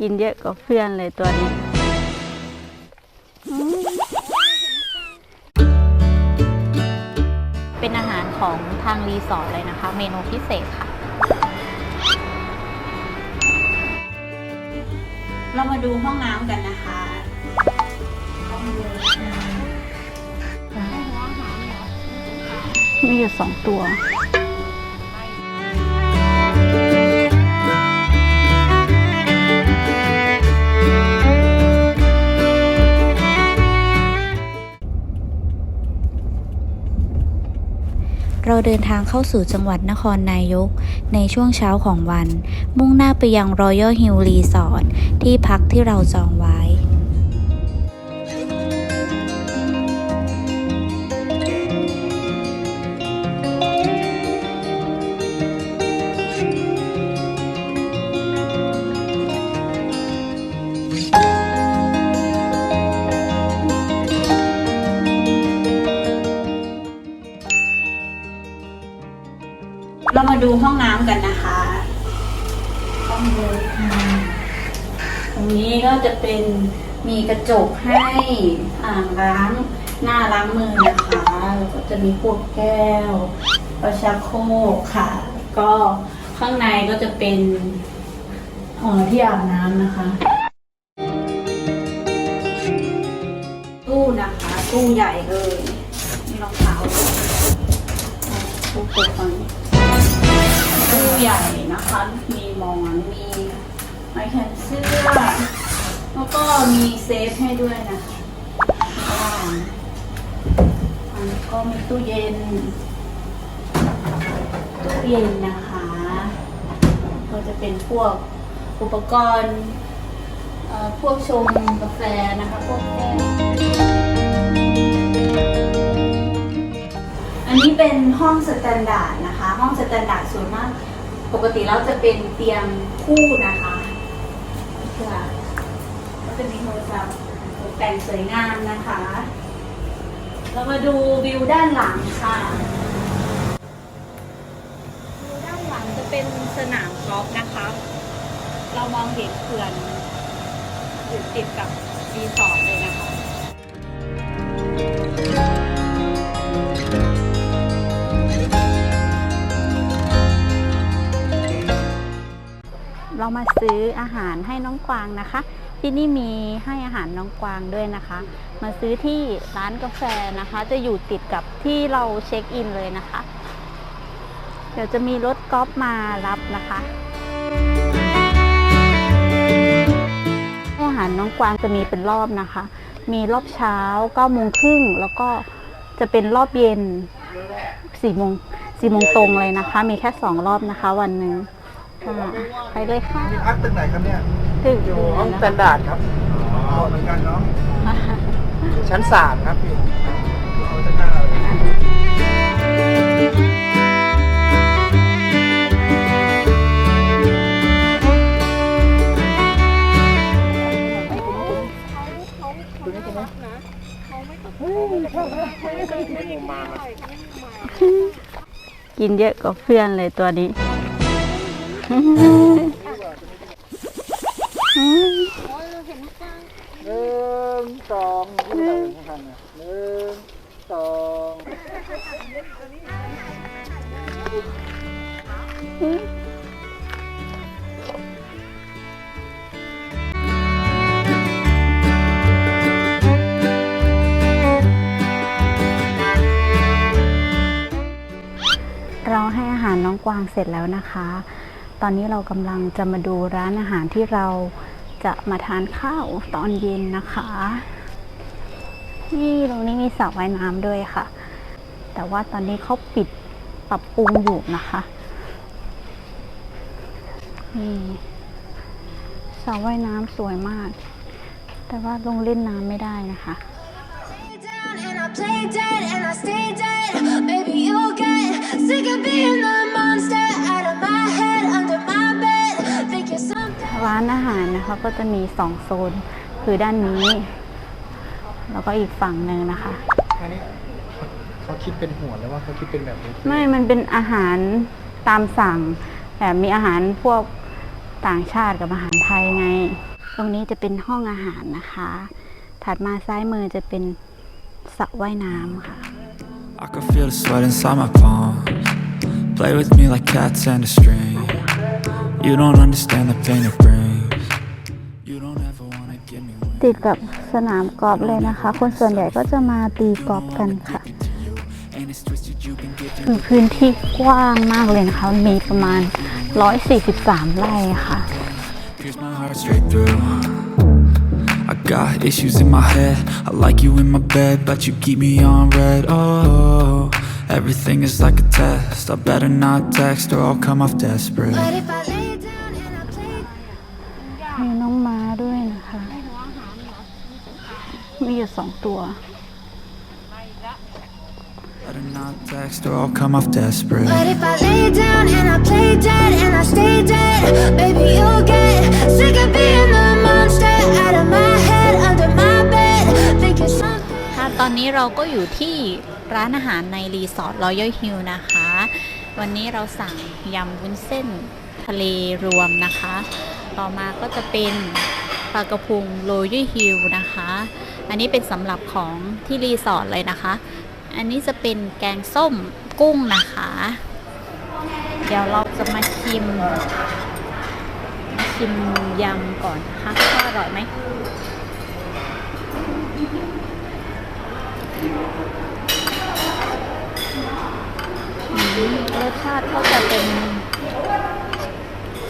กินเยอะกว่าเพื่อนเลยตัวนี้เป็นอาหารของทางรีสอร์ทเลยนะคะ เมนูพิเศษค่ะ เรามาดูห้องน้ำกันนะคะมีอยู่สองตัว เราเดินทางเข้าสู่จังหวัดนครนายก ในช่วงเช้าของวัน มุ่งหน้าไปยังรอยัลฮิลล์รีสอร์ทที่พักที่เราจองไว้ เรามาดูห้องน้ำกันนะคะห้องน้ำตรงนี้ก็จะเป็นมีกระจกให้อ่างล้างหน้าล้างมือนะคะแล้วก็จะมีพวกแก้วประชาโคกค่ะ ก็ข้างในก็จะเป็นเอ่อที่อาบน้ำนะคะ ตู้นะคะตู้ใหญ่เลยมีรองเท้าด้วยตู้เปิดฟัง ตู้ใหญ่นะคะมีหมอนมีไม้แขวนเสื้อแล้วก็มีเซฟให้ด้วยนะคะข้างล่างอันก็มีตู้เย็น ตู้เย็นนะคะ ก็จะเป็นพวกอุปกรณ์พวกชงกาแฟนะคะ พวกแก้ว นนี้เป็นห้องสแตนดาร์ดนะคะ ห้องสแตนดาร์ดส่วนมาก ปกติแล้วจะเป็นเตียงคู่นะคะค่ะก็จะมีโทรศัพท์ตกแต่งสวยงามนะคะ เรามาดูวิวด้านหลังค่ะวิวด้านหลังจะเป็นสนามกอล์ฟนะคะ เรามองเห็นเขื่อนอยู่ติดกับรีสอร์ทเลยนะคะ เรามาซื้ออาหารให้น้องกวางนะคะ ที่นี่มีให้อาหารน้องกวางด้วยนะคะ มาซื้อที่ร้านกาแฟนะคะ จะอยู่ติดกับที่เราเช็คอินเลยนะคะ เดี๋ยวจะมีรถกอล์ฟมารับนะคะให้อาหารน้องกวางจะมีเป็นรอบนะคะ มีรอบเช้า9โมงครึ่งแล้วก็จะเป็นรอบเย็น4โมง4โมงตรงเลยนะคะ มีแค่2รอบนะคะ วันหนึ่ง ค่ะ ไปเลยค่ะ นี่พักตึกไหนครับเนี่ยถึงอยู่ห้องสแตนดาร์ดครับ อ๋อเหมือนกันเนาะอยู่ชั้นสามครับพี่เขาจะหน้าเลยกินเยอะกว่าเพื่อนเลยตัวนี้ หนึ่งสองหนข้างหนึ่งสองเราให้อาหารน้องกวางเสร็จแล้วนะคะ ตอนนี้เรากำลังจะมาดูร้านอาหารที่เราจะมาทานข้าวตอนเย็นนะคะนี่ตรงนี้มีสระว่ายน้ำด้วยค่ะ แต่ว่าตอนนี้เขาปิดปรับปรุงอยู่นะคะนี่สระว่ายน้ำสวยมาก แต่ว่าลงเล่นน้ำไม่ได้นะคะ and I play dead and I stay dead. Maybe you'll get sick of being the ร้านอาหารนะคะก็จะมีสองโซน คือด้านนี้ แล้วก็อีกฝั่งหนึ่งนะคะ อันนี้เขาคิดเป็นหัวแล้วว่าเขาคิดเป็นแบบนี้ไม่ มันเป็นอาหารตามสั่งแต่มีอาหารพวกต่างชาติกับอาหารไทยไง ตรงนี้จะเป็นห้องอาหารนะคะ ถัดมาซ้ายมือจะเป็นสระว่ายน้ำค่ะ I can feel the sweat inside my palms. Play with me like cats and a string. You don't understand the pain it brings. You don't ever wanna give me wings. ติดกับสนามกอล์ฟเลยนะคะ คนส่วนใหญ่ก็จะมาตีกอล์ฟกันค่ะ And it's twisted, you can get คือพื้นที่กว้างมากเลยนะคะ มีประมาณ 143 ไร่ค่ะ pierce my heart straight through. I got issues in my head. I like you in my bed, but you keep me on red. Oh, everything is like a test. I better not text or I'll come off desperate. But if I lay down and I play มีน้องม้าด้วยนะคะ มีอยู่สองตัว Better not text or I'll come off desperate. But if I lay down and I play dead and I stay dead, baby, you'll get sick of being the monster out of my head, under my bed, thinking something. ค่ะตอนนี้เราก็อยู่ที่ ร้านอาหารในรีสอร์ทรอยัลฮิลนะคะ วันนี้เราสั่งยำวุ้นเส้นทะเลรวมนะคะ ต่อมาก็จะเป็นปลากระพงโรยัลฮิลนะคะ อันนี้เป็นสำหรับของที่รีสอร์ทเลยนะคะ อันนี้จะเป็นแกงส้มกุ้งนะคะ เดี๋ยวเราจะมาชิม ชิมยำก่อนนะคะว่าอร่อยไหม รสชาติก็จะเป็น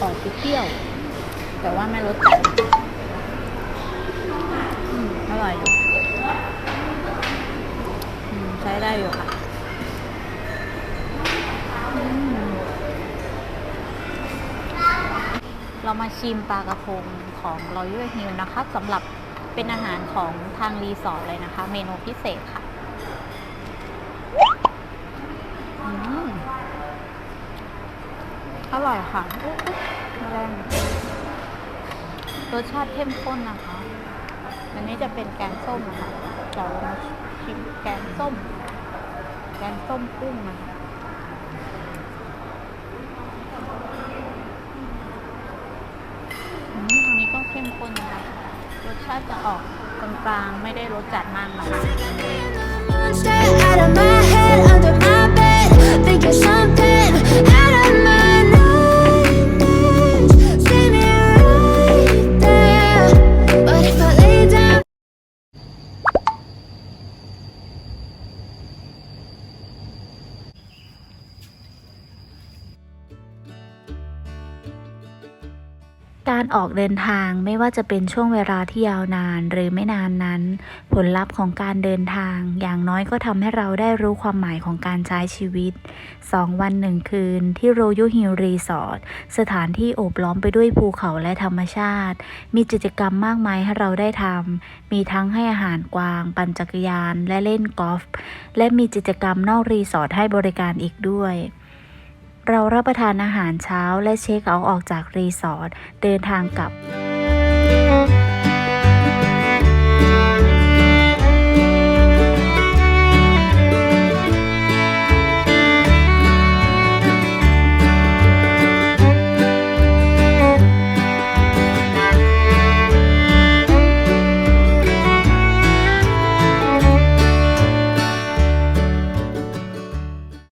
ออกเปรี้ยว แต่ว่าไม่รสจัดอร่อยอยู่ใช้ได้อยู่ค่ะเรามาชิมปลากระพงของ Royal Hill นะคะสำหรับเป็นอาหารของทางรีสอร์ทเลยนะคะ เมนูพิเศษค่ะ อืมอ ร่อยค่ะอุ๊ยแรงรสชาติเข้มข้นนะคะ อันนี้จะเป็นแกงส้มนะคะเดี๋ยวเรามาชิมแกงส้ม แกงส้มกุ้งนะคะอืมอันนี้ก็เข้มข้นนะคะรสชาติจะออกกลางๆ ไม่ได้รสจัดมากนะคะ out of my head, under my bed, thinking something out of my การออกเดินทางไม่ว่าจะเป็นช่วงเวลาที่ยาวนานหรือไม่นานนั้น ผลลัพธ์ของการเดินทาง อย่างน้อยก็ทำให้เราได้รู้ความหมายของการใช้ชีวิต 2 วันหนึ่งคืนที่ Royal Hill Resort สถานที่โอบล้อมไปด้วยภูเขาและธรรมชาติ มีกิจกรรมมากมายให้เราได้ทำมีทั้งให้อาหารกวาง ปั่นจักรยาน และเล่นกอล์ฟและมีกิจกรรมนอกรีสอร์ทให้บริการอีกด้วย เรารับประทานอาหารเช้าและเช็คเอาท์ออกจากรีสอร์ทเดินทางกลับ